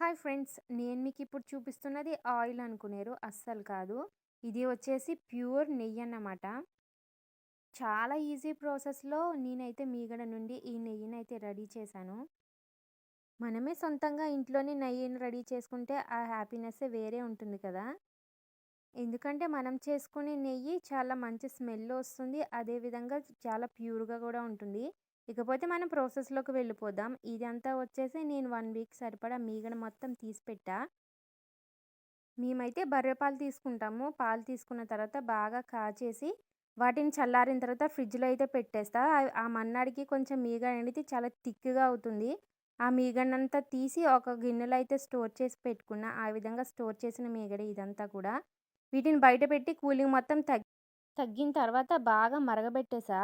Hi friends నేను మీకు ఇప్పుడు చూపిస్తున్నది ఆయిల్ అనుకునేరు అస్సలు కాదు. ఇది వచ్చేసి ప్యూర్ నెయ్యి అన్నమాట. చాలా ఈజీ ప్రాసెస్లో నేనైతే మీగడ నుండి ఈ నెయ్యిని అయితే రెడీ చేశాను. మనమే సొంతంగా ఇంట్లోనే నెయ్యిని రెడీ చేసుకుంటే ఆ హ్యాపీనెస్ వేరే ఉంటుంది కదా. ఎందుకంటే మనం చేసుకునే నెయ్యి చాలా మంచి స్మెల్ వస్తుంది అదేవిధంగా చాలా ప్యూర్గా కూడా ఉంటుంది. ఇకపోతే మనం ప్రాసెస్లోకి వెళ్ళిపోదాం. ఇదంతా వచ్చేసి నేను వన్ వీక్ సరిపడా మీగడ మొత్తం తీసి పెట్టా. మేమైతే బర్రె పాలు తీసుకుంటాము. పాలు తీసుకున్న తర్వాత బాగా కాచేసి వాటిని చల్లారిన తర్వాత ఫ్రిడ్జ్లో అయితే పెట్టేస్తా. ఆ మన్నాడికి కొంచెం మీగడ అనేది చాలా థిక్గా అవుతుంది. ఆ మీగడంతా తీసి ఒక గిన్నెలో అయితే స్టోర్ చేసి పెట్టుకున్నా. ఆ విధంగా స్టోర్ చేసిన మీగడ ఇదంతా కూడా వీటిని బయట పెట్టి కూలింగ్ మొత్తం తగ్గి తగ్గిన తర్వాత బాగా మరగబెట్టేసా.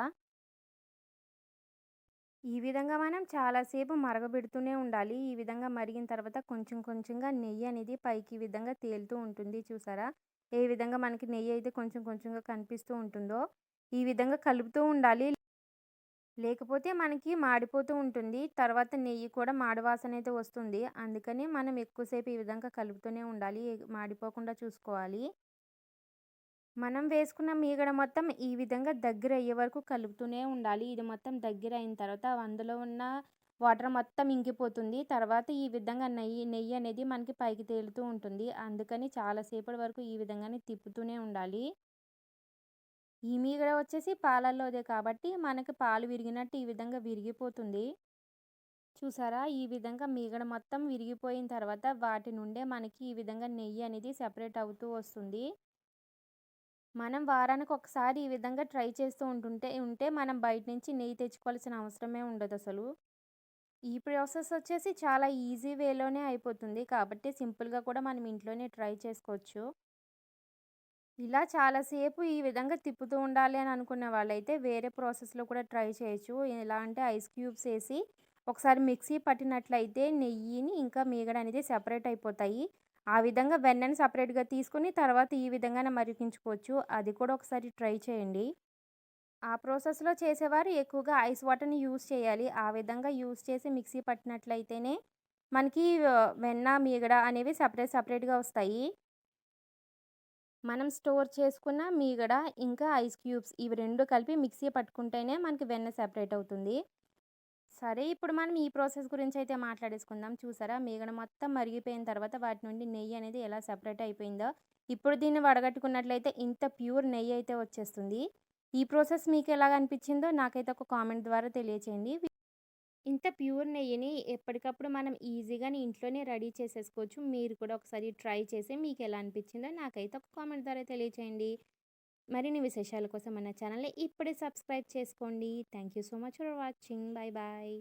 ఈ విధంగా మనం చాలాసేపు మరగబెడుతూనే ఉండాలి. ఈ విధంగా మరిగిన తర్వాత కొంచెం కొంచెంగా నెయ్యి అనేది పైకి ఈ విధంగా తేలుతూ ఉంటుంది చూసారా? ఏ విధంగా మనకి నెయ్యి అయితే కొంచెం కొంచెంగా కనిపిస్తూ ఉంటుందో ఈ విధంగా కలుపుతూ ఉండాలి. లేకపోతే మనకి మాడిపోతూ ఉంటుంది. తర్వాత నెయ్యి కూడా మాడివాసన అయితే వస్తుంది. అందుకని మనం ఎక్కువసేపు ఈ విధంగా కలుపుతూనే ఉండాలి. మాడిపోకుండా చూసుకోవాలి. మనం వేసుకున్న మీగడ మొత్తం ఈ విధంగా దగ్గర అయ్యే వరకు కలుపుతూనే ఉండాలి. ఇది మొత్తం దగ్గర అయిన తర్వాత అందులో ఉన్న వాటర్ మొత్తం ఇంకిపోతుంది. తర్వాత ఈ విధంగా నెయ్యి నెయ్యి అనేది మనకి పైకి తేలుతూ ఉంటుంది. అందుకని చాలాసేపటి వరకు ఈ విధంగానే తిప్పుతూనే ఉండాలి. ఈ మీగడ వచ్చేసి పాలల్లోదే కాబట్టి మనకి పాలు విరిగినట్టు ఈ విధంగా విరిగిపోతుంది. చూసారా? ఈ విధంగా మీగడ మొత్తం విరిగిపోయిన తర్వాత వాటి నుండే మనకి ఈ విధంగా నెయ్యి అనేది సెపరేట్ అవుతూ వస్తుంది. మనం వారానికి ఒకసారి ఈ విధంగా ట్రై చేస్తూ ఉంటుంటే ఉంటే మనం బయట నుంచి నెయ్యి తెచ్చుకోవాల్సిన అవసరమే ఉండదు అసలు. ఈ ప్రాసెస్ వచ్చేసి చాలా ఈజీ వేలోనే అయిపోతుంది. కాబట్టి సింపుల్గా కూడా మనం ఇంట్లోనే ట్రై చేసుకోవచ్చు. ఇలా చాలాసేపు ఈ విధంగా తిప్పుతూ ఉండాలి అని అనుకున్న వాళ్ళైతే వేరే ప్రాసెస్లో కూడా ట్రై చేయొచ్చు. ఎలా అంటే ఐస్ క్యూబ్స్ వేసి ఒకసారి మిక్సీ పట్టినట్లయితే నెయ్యిని ఇంకా మీగడ అనేది సెపరేట్ అయిపోతాయి. ఆ విధంగా వెన్నని సపరేట్గా తీసుకుని తర్వాత ఈ విధంగానే మరిగించుకోవచ్చు. అది కూడా ఒకసారి ట్రై చేయండి. ఆ ప్రాసెస్లో చేసేవారు ఎక్కువగా ఐస్ వాటర్ని యూస్ చేయాలి. ఆ విధంగా యూస్ చేసి మిక్సీ పట్టినట్లయితేనే మనకి వెన్న మీగడ అనేవి సపరేట్ సపరేట్గా వస్తాయి. మనం స్టోర్ చేసుకున్న మీగడ ఇంకా ఐస్ క్యూబ్స్ ఇవి రెండు కలిపి మిక్సీ పట్టుకుంటేనే మనకి వెన్న సెపరేట్ అవుతుంది. సరే ఇప్పుడు మనం ఈ ప్రాసెస్ గురించి అయితే మాట్లాడేసుకుందాం. చూసారా? మీగడ మొత్తం మరిగిపోయిన తర్వాత వాటి నుండి నెయ్యి అనేది ఎలా సపరేట్ అయిపోయిందో. ఇప్పుడు దీన్ని వడగట్టుకున్నట్లయితే ఇంత ప్యూర్ నెయ్యి అయితే వచ్చేస్తుంది. ఈ ప్రాసెస్ మీకు ఎలాగ అనిపించిందో నాకైతే ఒక కామెంట్ ద్వారా తెలియచేయండి. ఇంత ప్యూర్ నెయ్యిని ఎప్పటికప్పుడు మనం ఈజీగా ఇంట్లోనే రెడీ చేసేసుకోవచ్చు. మీరు కూడా ఒకసారి ట్రై చేసి మీకు ఎలా అనిపించిందో నాకైతే ఒక కామెంట్ ద్వారా తెలియచేయండి. మరిన్ని విశేషాల కోసం మన ఛానల్ని ఇప్పుడే సబ్స్క్రైబ్ చేసుకోండి. Thank you so much for watching. Bye bye.